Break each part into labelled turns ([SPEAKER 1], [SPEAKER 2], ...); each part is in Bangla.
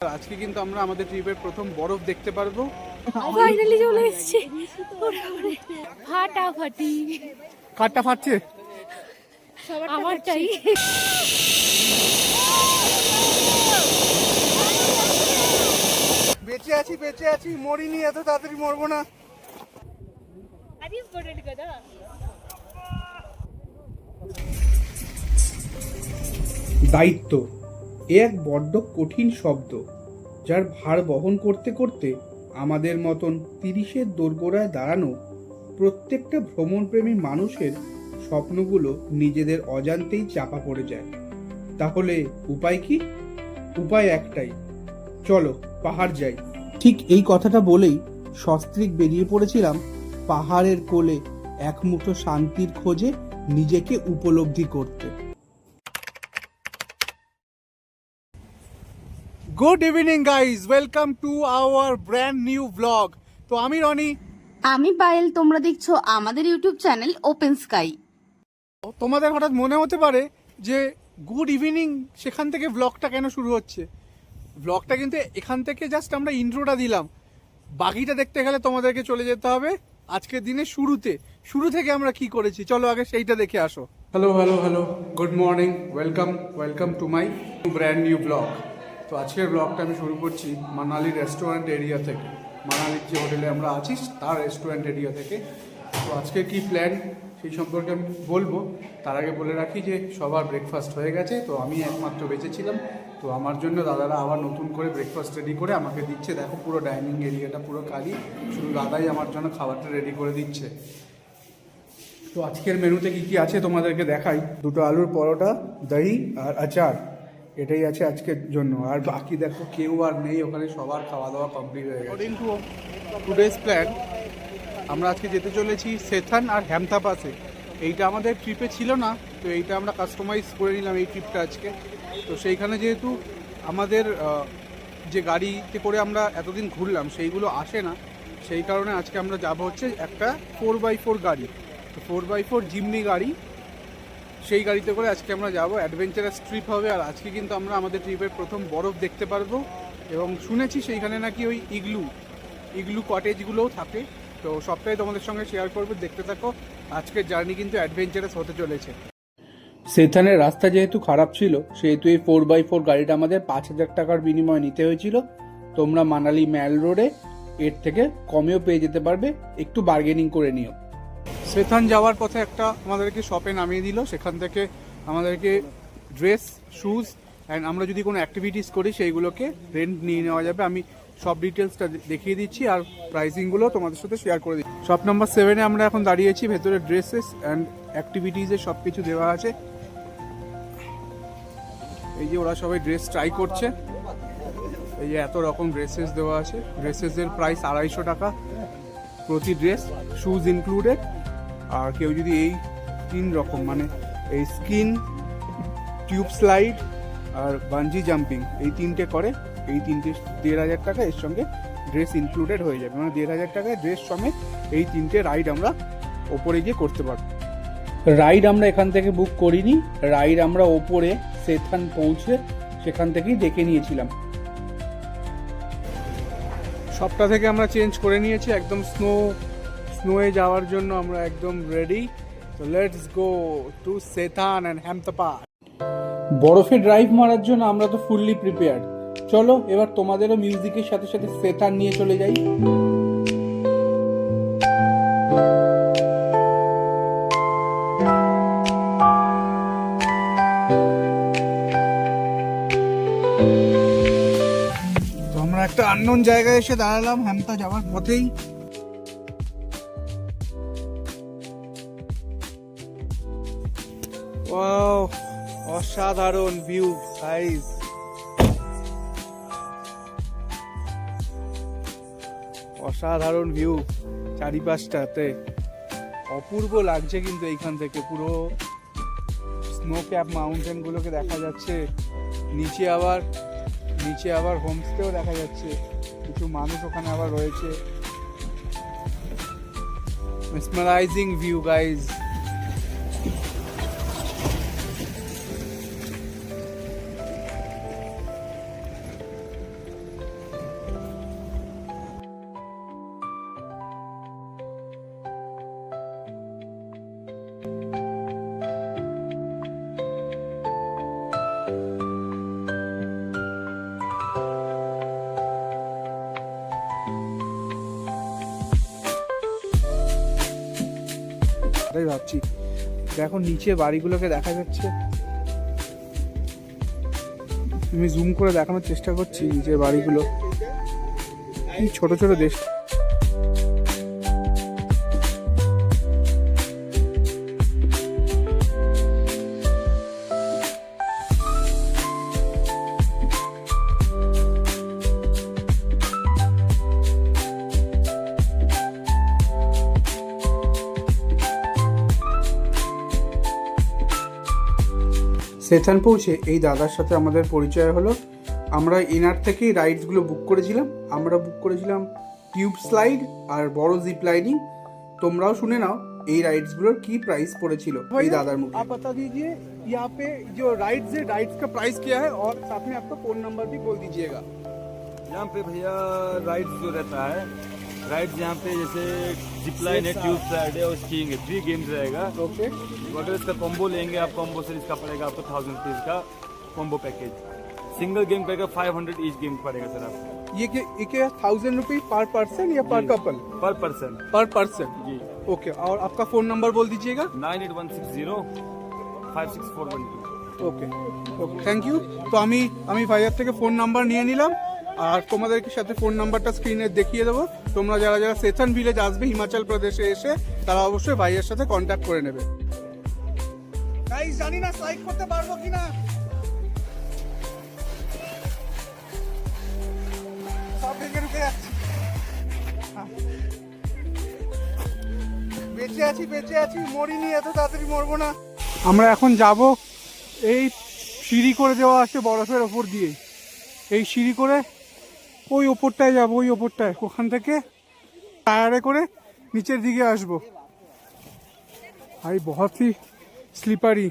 [SPEAKER 1] আজকে কিন্তু আমরা আমাদের ট্রিপের প্রথম বরফ দেখতে পারব।
[SPEAKER 2] ফাইনালি চলে এসেছি। ফাটাফাটি।
[SPEAKER 1] কারটা ফাটছে
[SPEAKER 2] আমারটাই।
[SPEAKER 1] বেঁচে আছি বেঁচে আছি মরিনি এত তাড়াতাড়ি মরবো না। দায়িত্ব। এ এক বড্ড কঠিন শব্দ, যার ভার বহন করতে করতে আমাদের মতন তিরিশের দোরগোড়ায় দাঁড়ানো প্রত্যেকটা ভ্রমণপ্রেমী মানুষের স্বপ্নগুলো নিজেদের অজান্তেই চাপা পড়ে যায়। তাহলে উপায় কি? উপায় একটাই। চলো, পাহাড় যাই। ঠিক এই কথাটা বলেই সস্ত্রিক বেরিয়ে পড়েছিলাম পাহাড়ের কোলে এক মুঠো শান্তির খোঁজে নিজেকে উপলব্ধি করতে। Good evening guys welcome to our brand new blog তো আমি রনি।
[SPEAKER 3] আমি পায়েল। তোমরা দেখছ আমাদের ইউটিউব চ্যানেল ওপেন স্কাই
[SPEAKER 1] তোমাদের হঠাৎ মনে হতে পারে যে গুড ইভিনিং সেখান থেকে ব্লগটা কেন শুরু হচ্ছে? ব্লগটা কিন্তু এখান থেকে জাস্ট আমরা ইন্ট্রোটা দিলাম। বাকিটা দেখতে গেলে তোমাদেরকে চলে যেতে হবে আজকের দিনে শুরুতে। শুরু থেকে আমরা কি করেছি? চলো আগে সেইটা দেখে আসো। Hello hello hello good morning welcome welcome to my brand new blog তো আজকের ব্লগটা আমি শুরু করছি মানালি রেস্টুরেন্ট এরিয়া থেকে। মানালির যে হোটেলে আমরা আছি, তার রেস্টুরেন্ট এরিয়া থেকে। তো আজকে কি প্ল্যান সেই সম্পর্কে আমি বলব। তার আগে বলে রাখি যে, সবার ব্রেকফাস্ট হয়ে গেছে, তো আমি একমাত্র বেঁচেছিলাম তো আমার জন্য দাদারা আবার নতুন করে ব্রেকফাস্ট রেডি করে আমাকে দিচ্ছে। দেখো পুরো ডাইনিং এরিয়াটা পুরো খালি। শুধু দাদাই আমার জন্য খাবারটা রেডি করে দিচ্ছে। তো আজকের মেনুতে কি কি আছে তোমাদেরকে দেখাই? দুটো আলুর পরোটা, দই আর আচার। এটাই আছে আজকের জন্য। আর বাকি দেখো, কেউ আর নেই, ওখানে সবার খাওয়া দাওয়া কমপ্লিট হয়ে গেছে। প্ল্যান আমরা আজকে যেতে চলেছি সেথান আর হ্যামথা পাসে এইটা আমাদের ট্রিপে ছিল না, তো এইটা আমরা কাস্টমাইজ করে নিলাম এই ট্রিপটা আজকে। তো সেইখানে যেহেতু আমাদের যে গাড়িতে করে আমরা এতদিন ঘুরলাম, সেইগুলো আসে না। সেই কারণে আজকে আমরা যাব হচ্ছে একটা ফোর বাই ফোর গাড়ি। তো ফোর বাই ফোর জিমনি গাড়ি সেই গাড়িতে করে আজকে আমরা যাব। অ্যাডভেঞ্চারাস ট্রিপ হবে আর আজকে কিন্তু আমরা আমাদের ট্রিপের প্রথম বরফ দেখতে পারব। এবং শুনেছি সেইখানে নাকি ওই ইগলু ইগলু কটেজগুলোও থাকে। তো সবটাই তোমাদের সঙ্গে শেয়ার করব, দেখতে থাকো। আজকের জার্নি কিন্তু অ্যাডভেঞ্চারাস হতে চলেছে। সেথানের রাস্তা যেহেতু খারাপ ছিল, সেহেতু এই ফোর বাই ফোর গাড়িটা আমাদের পাঁচ হাজার টাকার বিনিময়ে নিতে হয়েছিল। তোমরা মানালি ম্যাল রোডে এর থেকে কমেও পেয়ে যেতে পারবে। একটু বার্গেনিং করে নিও। সেথান যাওয়ার পথে একটা আমাদেরকে শপে নামিয়ে দিল। সেখান থেকে আমাদেরকে ড্রেস শুজ অ্যান্ড আমরা যদি কোনো অ্যাক্টিভিটিস করি, সেইগুলোকে রেন্ট নিয়ে নেওয়া যাবে। আমি সব ডিটেলসটা দেখিয়ে দিচ্ছি আর প্রাইসিংগুলো তোমাদের সাথে শেয়ার করে দিচ্ছি। শপ নাম্বার সেভেনে আমরা এখন দাঁড়িয়েছি ভেতরে ড্রেসেস অ্যান্ড অ্যাক্টিভিটিসের সব কিছু দেওয়া আছে। এই যে ওরা সবাই ড্রেস ট্রাই করছে। এই যে এত রকম ড্রেসেস দেওয়া আছে। ড্রেসেসের প্রাইস আড়াইশো টাকা প্রতি ড্রেস শুজ ইনক্লুডেড আর কেউ যদি এই তিন রকম মানে এই স্কিন টিউব স্লাইড আর বাঞ্জি জাম্পিং এই তিনটে করে এই তিনটে দেড় হাজার টাকা এর সঙ্গে ড্রেস ইনক্লুডেড হয়ে যাবে। মানে দেড় হাজার টাকায় ড্রেস সমেত এই তিনটে রাইড আমরা ওপরে গিয়ে করতে পারব। রাইড আমরা এখান থেকে বুক করিনি। রাইড আমরা ওপরে সেথান পৌঁছে সেখান থেকেই দেখে নিয়েছিলাম। সবটা থেকে আমরা চেঞ্জ করে নিয়েছি। একদম স্নো স্নোয়ে যাওয়ার জন্য আমরা একদম রেডি তো let's go to Sethan and হ্যামতাপা বরফে ড্রাইভ মারার জন্য আমরা তো ফুললি প্রিপেয়ার্ড চলো, এবার তোমাদেরও মিউজিকের সাথে সাথে সেথান নিয়ে চলে যাই। তো আমরা একটা আননোন জায়গায় এসে দাঁড়ালাম হ্যামতা যাওয়ার পথেই। অসাধারণ ভিউ সাইজ অসাধারণ ভিউ চারিপাশটাতে। অপূর্ব লাগছে কিন্তু এইখান থেকে। পুরো স্নো ক্যাপ মাউন্টেন গুলোকে দেখা যাচ্ছে। নিচে আবার নিচে আবার হোমস্টেও দেখা যাচ্ছে। কিছু মানুষ ওখানে আবার রয়েছে। mesmerizing view ভাবছি। দেখো নিচে বাড়িগুলোকে দেখা যাচ্ছে। আমি জুম করে দেখানোর চেষ্টা করছি নিচের বাড়িগুলো। কি ছোট ছোট দেশ সেথান পৌঁছে এই দাদার সাথে আমাদের পরিচয় হলো আমরা এনার থেকেই রাইডসগুলো বুক করেছিলাম আমরা বুক করেছিলাম টিউব স্লাইড আর বড় জিপ লাইনিং তোমরাও শুনে নাও এই রাইডসগুলোর কি প্রাইস পড়েছিল এই দাদার মুখে आप बता दीजिए यहाँ पे जो राइड्स है राइड्स का प्राइस क्या है और साथ में आपका फोन नंबर भी बोल दीजिएगा
[SPEAKER 4] यहाँ पे भैया राइड्स जो रहता है राइड्स यहाँ पे जैसे जिप लाइन है ट्यूब स्लाइड है और स्कीइंग है थ्री गेम्स रहेगा
[SPEAKER 1] ओके
[SPEAKER 4] तो अगर इसका कॉम्बो लेंगे आप कॉम्बो से इसका पड़ेगा आपको थाउजेंड रुपीज़ का कॉम्बो पैकेज सिंगल गेम पड़ेगा फाइव हंड्रेड ईच गेम पड़ेगा सर आपको
[SPEAKER 1] ये क्या ये क्या थाउजेंड रुपीज पर पर्सन या पर
[SPEAKER 4] जी।
[SPEAKER 1] Couple
[SPEAKER 4] per person
[SPEAKER 1] per person
[SPEAKER 4] जी
[SPEAKER 1] ओके और आपका फोन नंबर बोल दीजिएगा
[SPEAKER 4] nine eight one six zero five six four one two
[SPEAKER 1] okay okay thank you তো আমি আমি ভাইয়ার থেকে ফোন নাম্বার নিয়ে নিলাম আর তোমাদেরকে সাথে ফোন নাম্বারটা স্ক্রিনে দেখিয়ে দেবো। তোমরা যারা যারা সেশন ভিলেজ আসবে হিমাচল প্রদেশে এসে, তারা অবশ্যই ভাইয়ের সাথে কন্ট্যাক্ট করে নেবে। জানি না করতে পারব কিনা। বেঁচে আছি বেঁচে আছি, মরিনি, এত তাড়াতাড়ি মরবো না। আমরা এখন যাব এই সিঁড়ি করে দেওয়া আছে বরফের ওপর দিয়ে। এই সিঁড়ি করে ওই ওপরটায় যাব ওই ওপরটায়। ওখান থেকে টায়ারে করে নিচের দিকে আসব। আরে বহুত স্লিপারি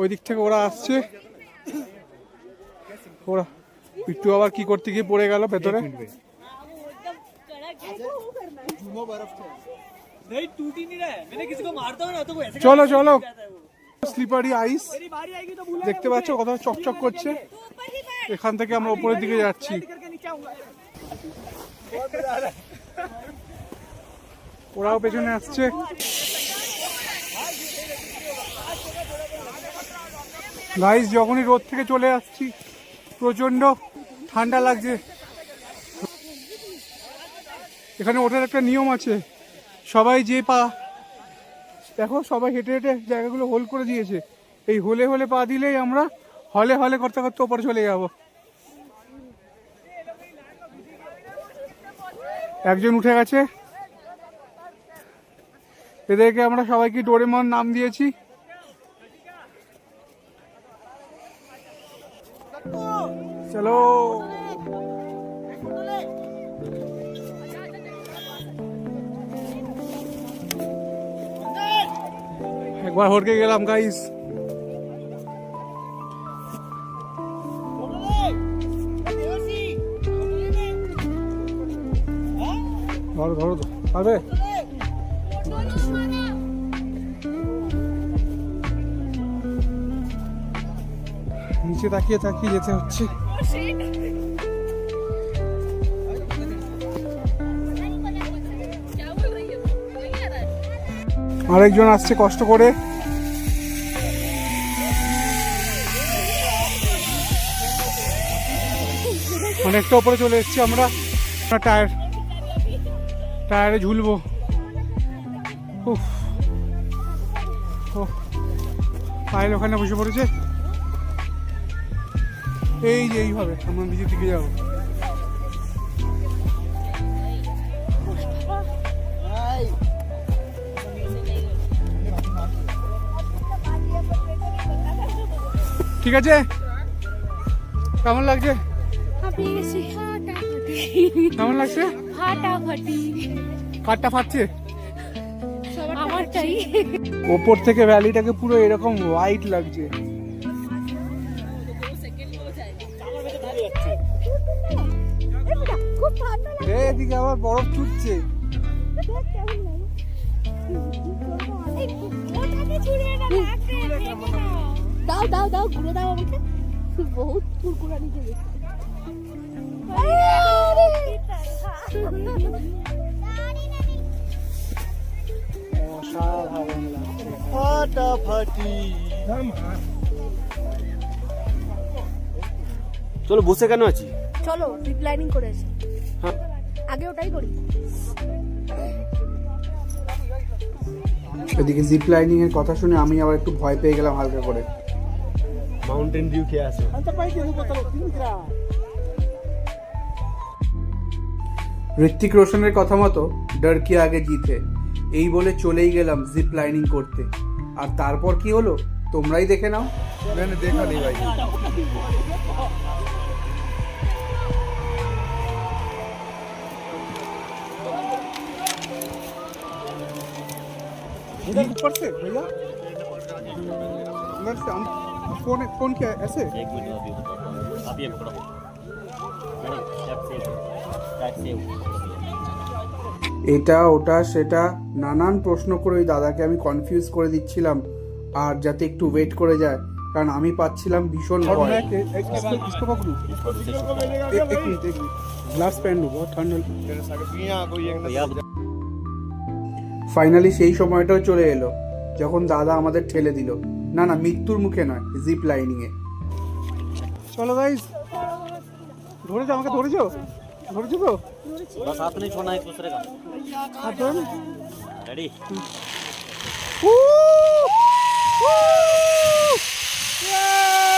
[SPEAKER 1] ওই দিক থেকে ওরা আসছে। ওরা একটু আবার কি করতে গিয়ে পড়ে গেল ভেতরে। চলো চলো। স্লিপারি আইস দেখতে পাচ্ছ কত চকচক করছে। এখান থেকে আমরা উপরের দিকে যাচ্ছি। ওরাও পেছনে আসছে। গাইস যখনই রোদ থেকে চলে আসছি প্রচণ্ড ঠান্ডা লাগছে। এখানে ওঠার একটা নিয়ম আছে। সবাই যে পা দেখো সবাই হেঁটে হেঁটে জায়গাগুলো হোল করে দিয়েছে। এই হোলে হোলে পা দিলেই আমরা হলে হলে করতে করতে ওপরে চলে যাব। একজন উঠে গেছে। এদেরকে আমরা সবাইকে ডোরেমন নাম দিয়েছি। চলো। একবার হরকে গেলাম গাইস ধরো ধরো পারবে? নিচে তাকিয়ে তাকিয়ে যেতে হচ্ছে। আরেকজন আসছে কষ্ট করে। অনেকটা উপরে চলে এসেছি আমরা। টায়ার, টায়ারে ঝুলবো। পায়েল ওখানে বসে পড়েছে। এই যে এইভাবে, আমরা নিচের দিকে যাব। ঠিক আছে? কেমন লাগছে? কেমন লাগছে? কাঠটা ফাটছে?
[SPEAKER 2] আমারটাই।
[SPEAKER 1] ওপর থেকে ভ্যালিটাকে পুরো এরকম হোয়াইট লাগছে। এদিকে আবার বরফ ছুটছে।
[SPEAKER 2] দাও দাও দাও ঘুরে দাও আমাকে। বহুত কুরকুরানি খেয়ে
[SPEAKER 1] অসাধারণ
[SPEAKER 5] ফাটাফাটি
[SPEAKER 6] চলো বসে কেন আছি?
[SPEAKER 2] চলো জিপ লাইনিং করে আসি।
[SPEAKER 6] হ্যাঁ।
[SPEAKER 2] আগে ওটাই করি।
[SPEAKER 1] এদিকে জিপ লাইনিং এর কথা শুনে আমি আবার একটু ভয় পেয়ে গেলাম হালকা করে।
[SPEAKER 6] মাউন্টেন ডিউ খেয়ে আসো
[SPEAKER 1] ঋত্বিক রোশনের কথা মতো ডর কি আগে জিতে এই বলে চলেই গেলাম জিপ লাইনিং করতে আর তারপর কি হলো তোমরাই দেখে নাও
[SPEAKER 5] मैंने देखा नहीं भाई
[SPEAKER 1] ऊपर से भैया अंदर से हम फोन फोन क्या है ऐसे
[SPEAKER 7] एक मिनट अभी बताता हूँ आप ये पकड़ो madam tap save tap save
[SPEAKER 1] এটা ওটা সেটা নানান প্রশ্ন করে ওই দাদাকে আমি কনফিউজ করে দিচ্ছিলাম আর যাতে একটু ওয়েট করে যায় কারণ আমি পাচ্ছিলাম ভীষণ ভয় গ্লাস প্যান্ট বহুত ঠান্ডা
[SPEAKER 7] भैया
[SPEAKER 1] ফাইনালি সেই সময়টাও চলে এলো যখন দাদা আমাদের ঠেলে দিল না না মৃত্যুর মুখে নয় জিপ লাইনিং এ চলো গাইস ধরেছো আমাকে ধরেছো ধরেছো তো
[SPEAKER 7] बस हाथ नहीं छोड़ना एक दूसरे का
[SPEAKER 1] হাত ধরে নে।
[SPEAKER 7] Ready
[SPEAKER 1] Woo! Woo! Yeah!